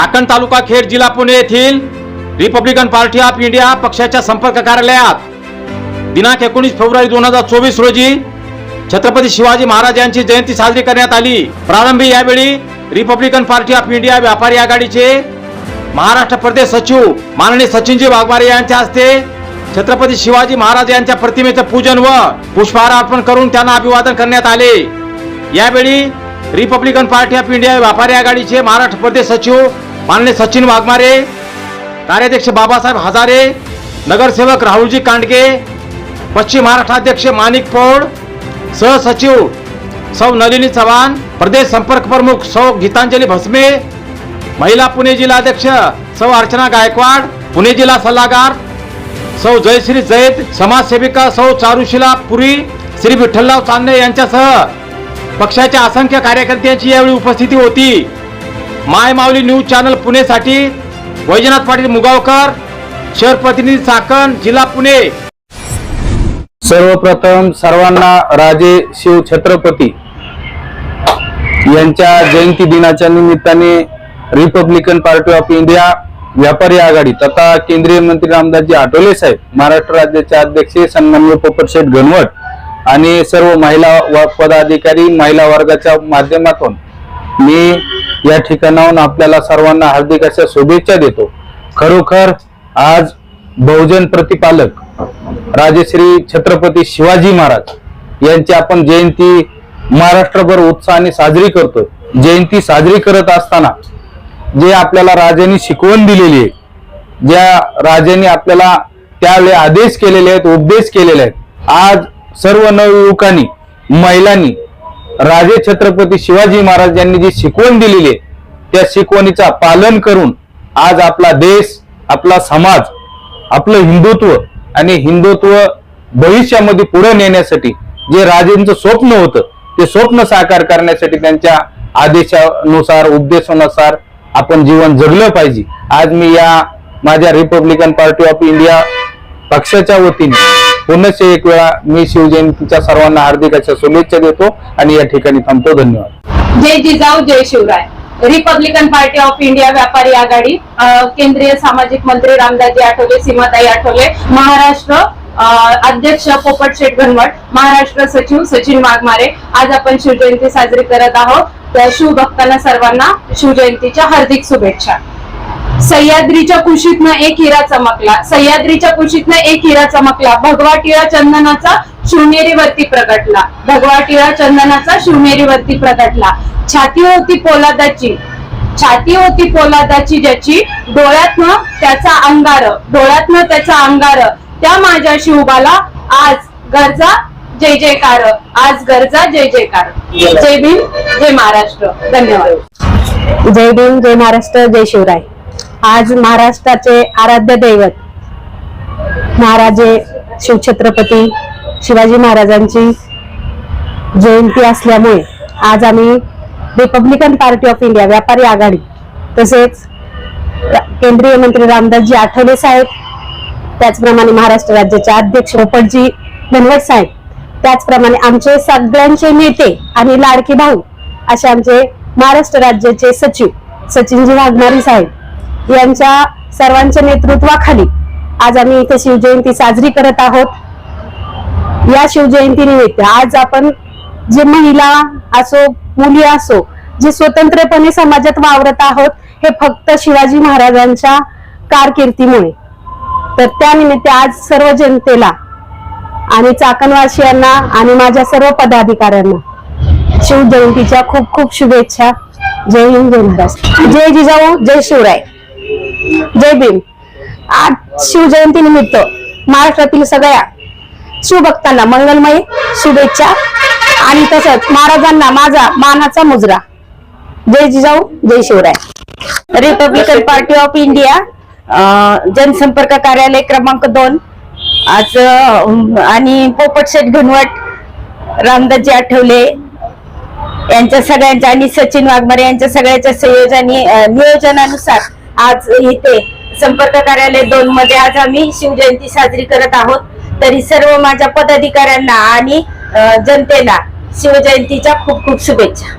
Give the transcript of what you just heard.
चाकण तालुका खेड जिल्हा पुणे येथील Republican party of India पक्षाच्या संपर्क कार्यालयात दिनांक एकोणीस फेब्रुवारी दोन हजार चोवीस रोजी छत्रपती शिवाजी महाराज यांची जयंती साजरी करण्यात आली. प्रारंभी यावेळी रिपब्लिकन पार्टी ऑफ इंडिया व्यापारी आघाडीचे महाराष्ट्र प्रदेश सचिव माननीय सचिनजी वाघमारे यांच्या हस्ते छत्रपती शिवाजी महाराज यांच्या प्रतिमेचं पूजन व पुष्पहार अर्पण करून त्यांना अभिवादन करण्यात आले. यावेळी रिपब्लिकन पार्टी ऑफ इंडिया व्यापारी आघाडीचे महाराष्ट्र प्रदेश सचिव माननीय सचिन वाघमारे कार्याध्यक्ष बाबासाहेब हजारे नगरसेवक राहुलजी कांडगे पश्चिम महाराष्ट्राध्यक्ष माणिक पौड सहसचिव सौ नलिनी चव्हाण प्रदेश संपर्क प्रमुख सौ गीतांजली भस्मे महिला पुणे जिल्हाध्यक्ष सौ अर्चना गायकवाड पुणे जिल्हा सल्लागार सौ जयश्री जैद समाजसेविका सौ चारुशिला पुरी श्री विठ्ठलराव चांदणे यांच्यासह पक्षाच्या असंख्य कार्यकर्त्यांची यावेळी उपस्थिती होती. माय माऊली न्यूज चॅनल पुणेसाठी वैजनाथ पाटील मुगावकर शहर प्रतिनिधी चाकण जिल्हा पुणे. सर्वप्रथम सर्वांना राजे शिव छत्रपती यांच्या जयंती दिनाच्या निमित्ताने रिपब्लिकन पार्टी ऑफ इंडिया व्यापारी आघाडी तथा केंद्रीय मंत्री रामदासजी आठवले साहेब महाराष्ट्र राज्याचे अध्यक्ष सन्माननीय पोपटशेठ घनवट आणि सर्व महिला पदाधिकारी महिला वर्गाच्या माध्यमातून मी या ठिकाणाहून आपल्याला सर्वांना हार्दिक अशा शुभेच्छा देतो. खरोखर आज बहुजन प्रतिपालक राजश्री छत्रपती शिवाजी महाराज यांची आपण जयंती महाराष्ट्रभर उत्साहाने साजरी करतोय. जयंती साजरी करत असताना जे आपल्याला राजांनी शिकवण दिलेली आहे ज्या राजांनी आपल्याला त्यावेळी आदेश केलेले आहेत उपदेश केलेले आहेत आज सर्व नवयुवकांनी महिलांनी राजे छत्रपती शिवाजी महाराज यांनी जी शिकवण दिलेली आहे त्या शिकवणीचा पालन करून आज आपला देश आपला समाज आपलं हिंदुत्व आणि हिंदुत्व भविष्यामध्ये पुढे नेण्यासाठी जे राजेंचं स्वप्न होतं ते स्वप्न साकार करण्यासाठी त्यांच्या आदेशानुसार उपदेशानुसार आपण जीवन जगलं पाहिजे. आज मी या माझ्या रिपब्लिकन पार्टी ऑफ इंडिया पक्षाच्या वतीने पुनश्च एक वेळा मी शिवजयंतीच्या सर्वांना हार्दिक अशा शुभेच्छा देतो आणि या ठिकाणी थांबतो. धन्यवाद. जय जिजाऊ जय Shivray. Republican party of India व्यापारी आघाडी केंद्रीय सामाजिक मंत्री रामदासजी आठवले सीमाताई आठवले महाराष्ट्र अध्यक्ष पोपट शेठ घनवट महाराष्ट्र सचिव सचिन वाघमारे. आज आपण शिवजयंती साजरी करत आहोत. त्या शिवभक्तांना सर्वांना शिवजयंतीच्या हार्दिक शुभेच्छा. सह्याद्रीच्या कुशीतनं एक हिरा चमकला. सह्याद्रीच्या कुशीतनं एक हिरा चमकला. भगवा टिळा चंदनाचा शिवनेरीवरती प्रगटला. भगवा टिळा चंदनाचा शिवनेरीवरती प्रगटला. छाती होती पोलादाची. छाती होती पोलादाची ज्याची डोळ्यातनं त्याचा अंगार डोळ्यातनं त्याचा अंगार. त्या माझ्या शिवबाला आज गरजा जय जयकार आज गरजा जय जयकार. जय भीम जय महाराष्ट्र. धन्यवाद. जय भीम जय महाराष्ट्र जय शिवराय. आज महाराष्ट्राचे आराध्य दैवत महाराजे शिवछत्रपती शिवाजी महाराजांची जयंती असल्यामुळे आज आम्ही रिपब्लिकन पार्टी ऑफ इंडिया व्यापारी आघाडी तसेच केंद्रीय मंत्री रामदासजी आठवले साहेब त्याचप्रमाणे महाराष्ट्र राज्याचे अध्यक्ष पोपटजी धनवट साहेब त्याचप्रमाणे आमचे सगळ्यांचे नेते आणि लाडके भाऊ असे आमचे महाराष्ट्र राज्याचे सचिव सचिनजी वाघमारी साहेब यांच्या सर्वांच्या नेतृत्वाखाली आज आम्ही इथे शिवजयंती साजरी करत आहोत. या शिवजयंती निमित्त आज आपण जे महिला असो मुली असो जे स्वतंत्रपणे समाजात वावरत आहोत हे फक्त शिवाजी महाराजांच्या कारकिर्दीमुळे. तर त्यानिमित्त आज सर्व जनतेला आणि चाकणवासियांना आणि माझ्या सर्व पदाधिकाऱ्यांना शिवजयंतीच्या खूप खूप शुभेच्छा. जय हिंद जय महाराष्ट्र. जय जिजाऊ जय शिवराय. जय भीम. आज शिवजयंती निमित्त महाराष्ट्रातील सगळ्या शिवभक्तांना मंगलमय शुभेच्छा आणि तसंच महाराजांना माझा मानाचा मुजरा. जय जिजाऊ जय Shivray. Republican party of India जनसंपर्क कार्यालय क्रमांक दोन. आज आणि पोपटशेठ घनवट रामदासजी आठवले यांच्या सगळ्यांच्या आणि सचिन वाघमारे यांच्या सगळ्यांच्या संयोजनी नियोजनानुसार आज इथे संपर्क कार्यालय दोन मध्ये आज आम्ही शिवजयंती साजरी करत आहोत. तरी सर्व माझ्या पदाधिकाऱ्यांना आणि जनतेला शिवजयंतीच्या खूप खूप शुभेच्छा.